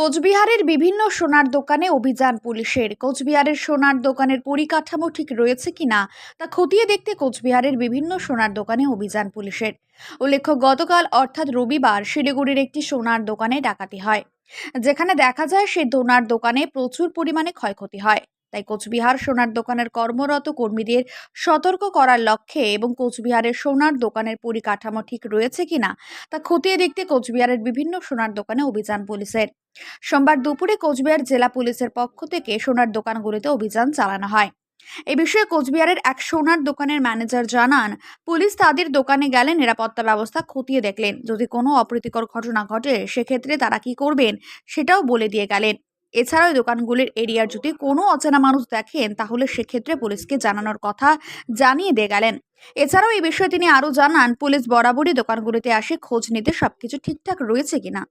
কোচবিহারের বিভিন্ন সোনার দোকানে অভিযান পুলিশের। কোচবিহারের সোনার দোকানের পরিকাঠামো ঠিক রয়েছে কিনা তা খতিয়ে দেখতে কোচবিহারের বিভিন্ন সোনার দোকানে অভিযান পুলিশের। উল্লেখ্য, গতকাল অর্থাৎ রবিবার শিলিগুড়ির একটি সোনার দোকানে ডাকাতি হয়। যেখানে দেখা যায় সেই সোনার দোকানে প্রচুর পরিমাণে ক্ষয়ক্ষতি হয়। তাই কোচবিহার সোনার দোকানের কর্মরত কর্মীদের সতর্ক করার লক্ষ্যে এবং কোচবিহারের সোনার দোকানের পরিকাঠামো ঠিক রয়েছে কিনা তা খতিয়ে দেখতে কোচবিহারের বিভিন্ন সোনার দোকানে অভিযান পুলিশের। সোমবার দুপুরে কোচবিহার জেলা পুলিশের পক্ষ থেকে সোনার দোকানগুলিতে অভিযান চালানো হয়। এ বিষয়ে কোচবিহারের এক সোনার দোকানের ম্যানেজার জানান, পুলিশ তাদের দোকানে গেলে নিরাপত্তা ব্যবস্থা খতিয়ে দেখলেন। যদি কোনো অপ্রীতিকর ঘটনা ঘটে, সেক্ষেত্রে তারা কি করবেন সেটাও বলে দিয়ে গেলেন। এছাড়াও দোকানগুলির এরিয়ার যদি কোনো অচেনা মানুষ দেখেন, তাহলে সেক্ষেত্রে পুলিশকে জানানোর কথা জানিয়ে দিয়ে গেলেন। এছাড়াও এই বিষয়ে তিনি আরও জানান, পুলিশ বরাবরই দোকানগুলিতে আসে খোঁজ নিতে সবকিছু ঠিকঠাক রয়েছে কিনা।